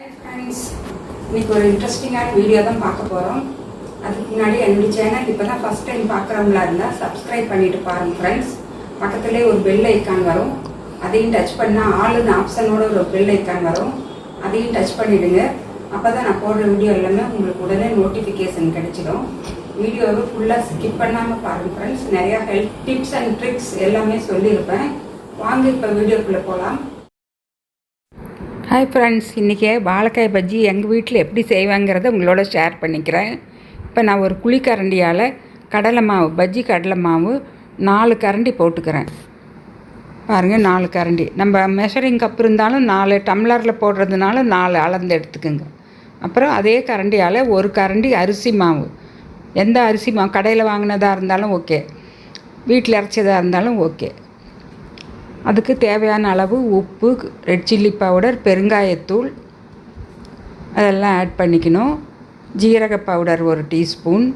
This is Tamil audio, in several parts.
ஃப்ரெண்ட்ஸ் இன்னைக்கு ஒரு இன்ட்ரெஸ்டிங்கான வீடியோ தான் பார்க்க போகிறோம் அதுக்கு முன்னாடி என்னுடைய சேனல் இப்போ தான் ஃபஸ்ட் டைம் பார்க்குறவங்களா இருந்தால் சப்ஸ்கிரைப் பண்ணிட்டு பாருங்க ஃப்ரெண்ட்ஸ் பக்கத்துலேயே ஒரு பெல் ஐக்கான் வரும். அதையும் டச் பண்ணால் ஆளுன்னு ஆப்ஷனோட ஒரு பெல் ஐக்கான் வரும். அதையும் டச் பண்ணிவிடுங்க அப்போ தான் நான் போடுற வீடியோ எல்லாமே உங்களுக்கு உடனே நோட்டிஃபிகேஷன் கிடைச்சிடும். வீடியோவை ஃபுல்லாக ஸ்கிப் பண்ணாமல் பாருங்கள் ஃப்ரெண்ட்ஸ் நிறையா ஹெல்த் டிப்ஸ் அண்ட் ட்ரிக்ஸ் எல்லாமே சொல்லியிருப்பேன். வாங்க இப்போ வீடியோக்குள்ளே போகலாம் ஹாய் ஃப்ரெண்ட்ஸ் இன்றைக்கி வாழைக்காய் பஜ்ஜி எங்கள் வீட்டில் எப்படி செய்வாங்கிறத உங்களோட ஷேர் பண்ணிக்கிறேன். இப்போ நான் ஒரு குழிக்கரண்டியால் கடலை மாவு பஜ்ஜி கடலை மாவு நாலு கரண்டி போட்டுக்கிறேன். பாருங்கள் நாலு கரண்டி. நம்ம மெஷரிங் கப் இருந்தாலும் நாலு டம்ளரில் போடுறதுனால நாலு அளந்து எடுத்துக்கோங்க. அப்புறம் அதே கரண்டியால் ஒரு கரண்டி அரிசி மாவு. எந்த அரிசி மாவு கடையில் வாங்கினதாக இருந்தாலும் ஓகே வீட்டில் அரைச்சதாக இருந்தாலும் ஓகே அதுக்கு தேவையான அளவு உப்பு ரெட் சில்லி பவுடர் பெருங்காயத்தூள் அதெல்லாம் ஆட் பண்ணிக்கணும். ஜீரக பவுடர் ஒரு டீஸ்பூன்.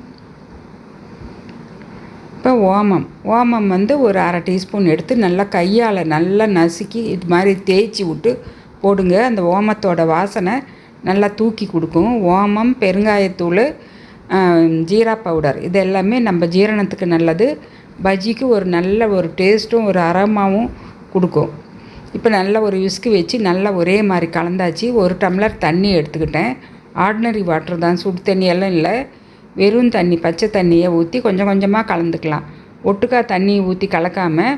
இப்போ ஓமம். ஓமம் வந்து ஒரு அரை டீஸ்பூன் எடுத்து நல்லா கையால் நல்லா நசுக்கி இது மாதிரி தேய்ச்சி விட்டு போடுங்க. அந்த ஓமத்தோட வாசனை நல்லா தூக்கி கொடுக்கும். ஓமம் பெருங்காயத்தூள் ஜீரா பவுடர் இது எல்லாமே நம்ம ஜீரணத்துக்கு நல்லது. பஜ்ஜிக்கு ஒரு நல்ல ஒரு டேஸ்ட்டும் ஒரு அரோமாவும் கொடுக்கும். இப்போ நல்ல ஒரு விஸ்கு வச்சு நல்லா ஒரே மாதிரி கலந்தாச்சு. ஒரு டம்ளர் தண்ணி எடுத்துக்கிட்டேன். ஆர்டினரி வாட்டர் தான். சுடு தண்ணியெல்லாம் இல்லை. வெறும் தண்ணி பச்சை தண்ணியை ஊற்றி கொஞ்சம் கொஞ்சமாக கலந்துக்கலாம். ஒட்டுக்கா தண்ணி ஊற்றி கலக்காமல்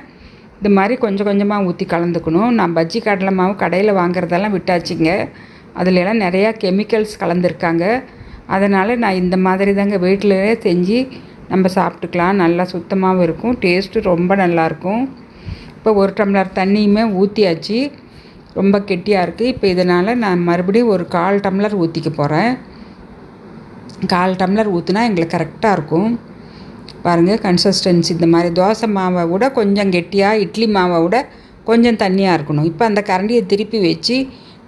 இது மாதிரி கொஞ்சம் கொஞ்சமாக ஊற்றி கலந்துக்கணும். நான் பஜ்ஜி கடலை மாவு கடையில் வாங்குறதெல்லாம் விட்டாச்சுங்க. அதிலெல்லாம் நிறையா கெமிக்கல்ஸ் கலந்துருக்காங்க. அதனால் நான் இந்த மாதிரி தாங்க வீட்டிலே செஞ்சு நம்ம சாப்பிட்டுக்கலாம். நல்லா சுத்தமாகவும் இருக்கும். டேஸ்ட்டு ரொம்ப நல்லாயிருக்கும் இப்போ ஒரு டம்ளர் தண்ணியுமே ஊற்றியாச்சு ரொம்ப கெட்டியாக இருக்குது இப்போ இதனால் நான் மறுபடியும் ஒரு கால் டம்ளர் ஊற்றிக்க போகிறேன் கால் டம்ளர் ஊற்றினா எங்களுக்கு கரெக்டாக இருக்கும். பாருங்கள் கன்சிஸ்டன்சி இந்த மாதிரி. தோசை மாவை விட கொஞ்சம் கெட்டியாக இட்லி மாவை விட கொஞ்சம் தண்ணியாக இருக்கணும். இப்போ அந்த கரண்டியை திருப்பி வச்சு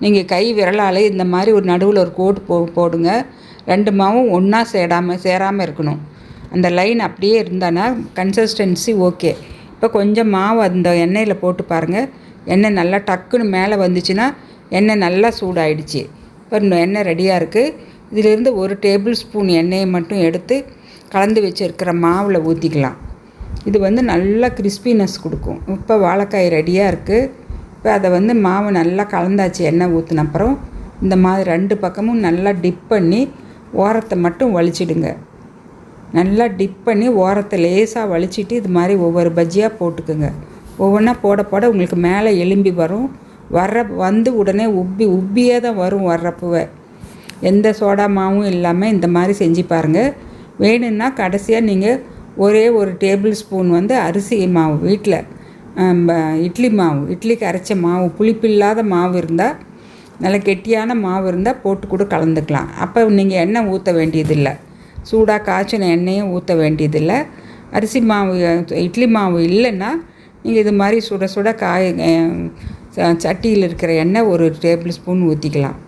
நீங்கள் கை விரலால் இந்த மாதிரி ஒரு நடுவில் ஒரு கோட்டு போ போடுங்க. ரெண்டு மாவும் ஒன்றா சேடாமல் சேராமல் இருக்கணும். அந்த லைன் அப்படியே இருந்தானா கன்சிஸ்டன்சி ஓகே இப்போ கொஞ்சம் மாவு அந்த எண்ணெயில் போட்டு பாருங்கள் எண்ணெய் நல்லா டக்குன்னு மேலே வந்துச்சுன்னா எண்ணெய் நல்லா சூடாயிடுச்சு. இப்போ எண்ணெய் ரெடியாக இருக்குது இதிலிருந்து ஒரு டேபிள் ஸ்பூன் எண்ணெயை மட்டும் எடுத்து கலந்து வச்சுருக்கிற மாவில் ஊற்றிக்கலாம் இது வந்து நல்லா கிறிஸ்பினஸ் கொடுக்கும். இப்போ வாழைக்காய் ரெடியாக இருக்குது இப்போ அதை வந்து மாவு நல்லா கலந்தாச்சு எண்ணெய் ஊற்றின அப்புறம் இந்த மாதிரி ரெண்டு பக்கமும் நல்லா டிப் பண்ணி ஓரத்தை மட்டும் வலிச்சிடுங்க. நல்லா டிப் பண்ணி ஓரத்தை லேசாக வலிச்சிட்டு இது மாதிரி ஒவ்வொரு பஜ்ஜியாக போட்டுக்குங்க. ஒவ்வொன்றா போட போட உங்களுக்கு மேலே எலும்பி வரும். வர்ற வந்து உடனே உப்பி உப்பியே தான் வரும் வர்றப்பவே. எந்த சோடா மாவும் இல்லாமல் இந்த மாதிரி செஞ்சு பாருங்கள் வேணும்னா கடைசியாக நீங்கள் ஒரே ஒரு டேபிள் ஸ்பூன் வந்து அரிசி மாவு வீட்டில் இட்லி மாவு இட்லிக்கு அரைச்ச மாவு புளிப்பில்லாத மாவு இருந்தால் நல்ல கெட்டியான மாவு இருந்தால் போட்டு கூட கலந்துக்கலாம். அப்போ நீங்கள் எண்ணெய் ஊற்ற வேண்டியதில்லை. சூடாக காய்ச்சின எண்ணெயும் ஊற்ற வேண்டியதில்லை. அரிசி மாவு இட்லி மாவு இல்லைன்னா நீங்கள் இது மாதிரி சுட சுட காய சட்டியில் இருக்கிற எண்ணெய் ஒரு டேபிள் ஸ்பூன் ஊற்றிக்கலாம்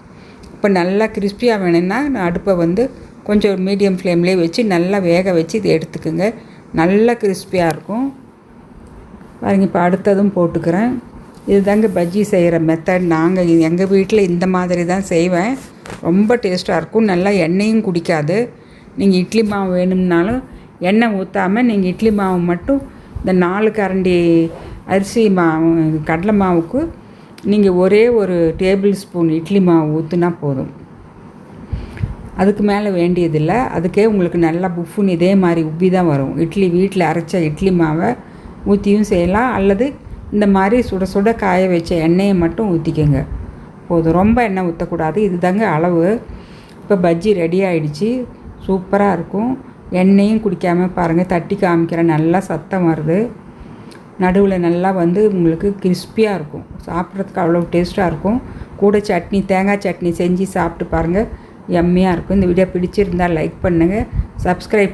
இப்போ நல்லா கிறிஸ்பியாக வேணும்னா அடுப்பை வந்து கொஞ்சம் மீடியம் ஃப்ளேம்லேயே வச்சு நல்லா வேக வச்சு இதை எடுத்துக்கோங்க. நல்லா கிறிஸ்பியாக இருக்கும். பாருங்க இப்போ அடுத்ததும் போட்டுக்கிறேன். இதுதாங்க பஜ்ஜி செய்கிற மெத்தட் நாங்கள் எங்கள் வீட்டில் இந்த மாதிரி தான் செய்வேன். ரொம்ப டேஸ்ட்டாக இருக்கும். நல்லா எண்ணெயும் குடிக்காது. நீங்கள் இட்லி மாவு வேணும்னாலும் எண்ணெய் ஊற்றாமல் நீங்கள் இட்லி மாவு மட்டும் இந்த நாலு கரண்டி அரிசி மாவு கடலை மாவுக்கு நீங்கள் ஒரே ஒரு டேபிள் ஸ்பூன் இட்லி மாவு ஊற்றுனா போதும். அதுக்கு மேலே வேண்டியதில்லை. அதுக்கே உங்களுக்கு நல்லா புஃபுன்னு இதே மாதிரி உப்பி தான் வரும். இட்லி வீட்டில் அரைச்ச இட்லி மாவை ஊற்றியும் செய்யலாம். அல்லது இந்த மாதிரி சுட சுட காய வச்ச எண்ணெயை மட்டும் ஊற்றிக்கோங்க போதும். ரொம்ப எண்ணெய் ஊற்றக்கூடாது இது தாங்க அளவு. இப்போ பஜ்ஜி ரெடி ஆகிடுச்சி சூப்பராக இருக்கும். எண்ணெயும் குடிக்காமல் பாருங்கள் தட்டி காமிக்கிறேன் நல்லா சத்தம் வருது. நடுவில் நல்லா வந்து உங்களுக்கு கிறிஸ்பியாக இருக்கும். சாப்பிட்றதுக்கு அவ்வளோ டேஸ்ட்டாக இருக்கும். கூட சட்னி தேங்காய் சட்னி செஞ்சு சாப்பிட்டு பாருங்கள் எம்மையாக இருக்கும். இந்த வீடியோ பிடிச்சிருந்தால் லைக் பண்ணுங்கள் சப்ஸ்கிரைப்